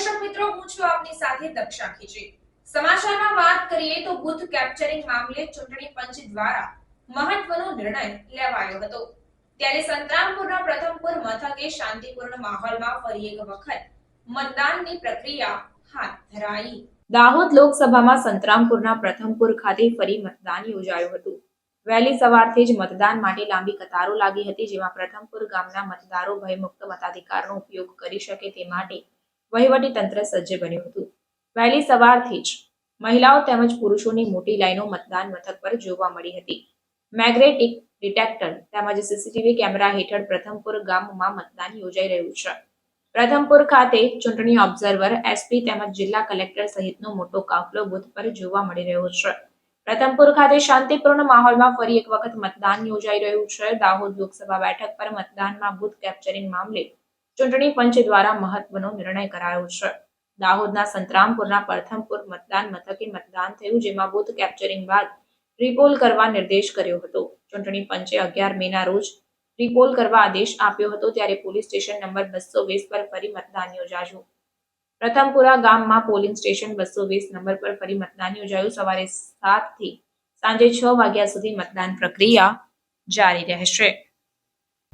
હું છું આપની સાથે દક્ષા ખીચી સમાચારમાં વાત કરીએ તો બુથ કેપ્ચરિંગ મામલે ચૂંટણી પંચ દ્વારા મહત્વનો નિર્ણય લેવાયો હતો. ત્યારે સંતરામપુરના પ્રથમપુર મથકે શાંતિપૂર્ણ માહોલમાં ફરી એક વખત મતદાનની પ્રક્રિયા હાથ ધરાઈ. દાહોદ લોકસભામાં સંતરામપુરના પ્રથમપુર ખાતે ફરી મતદાન યોજાયું હતું. વહેલી સવારથી જ મતદાન માટે લાંબી કતારો લાગી હતી, જેમાં પ્રથમપુર ગામના મતદારો ભયમુક્ત મતાધિકારનો ઉપયોગ કરી શકે તે માટે વહીવટી સજ્જ બન્યું હતું. વહેલી સવારથી જ મહિલાઓ તેમજ પુરુષોની મોટી લાઈનો મતદાન મથક પર જોવા મળી હતી. મેગ્નેટિક ડિટેક્ટર તેમજ સીસીટીવી કેમેરા હેઠળ પ્રથમપુર ગામમાં મતદાન યોજાઈ રહ્યું છે. પ્રથમપુર ખાતે ચૂંટણી ઓબ્ઝર્વર, એસપી તેમજ જિલ્લા કલેક્ટર સહિતનો મોટો કાફલો બુથ પર જોવા મળી રહ્યો છે. પ્રથમપુર ખાતે શાંતિપૂર્ણ માહોલમાં ફરી એક વખત મતદાન યોજાઈ રહ્યું છે. દાહોદ લોકસભા બેઠક પર મતદાનમાં બુથ કેપ્ચરિંગ મામલે ચૂંટણી પંચ દ્વારા મહત્વનો નિર્ણય કરાયો છે. દાહોદના સંતરામપુરના પ્રથમપુર મતદાન મથકે મતદાન થયું, જેમાં બુથ કેપ્ચરિંગ બાદ રિપોલ કરવા નિર્દેશ કર્યો હતો. ચૂંટણી પંચે અગિયાર મેના રોજ રિપોલ કરવા આદેશ આપ્યો હતો, ત્યારે પોલીસ સ્ટેશન નંબર બસો વીસ પર ફરી મતદાન યોજાયું. પ્રથમપુરા ગામમાં પોલિંગ સ્ટેશન બસો વીસ નંબર પર ફરી મતદાન યોજાયું. સવારે સાતથી સાંજે છ વાગ્યા સુધી મતદાન પ્રક્રિયા જારી રહેશે.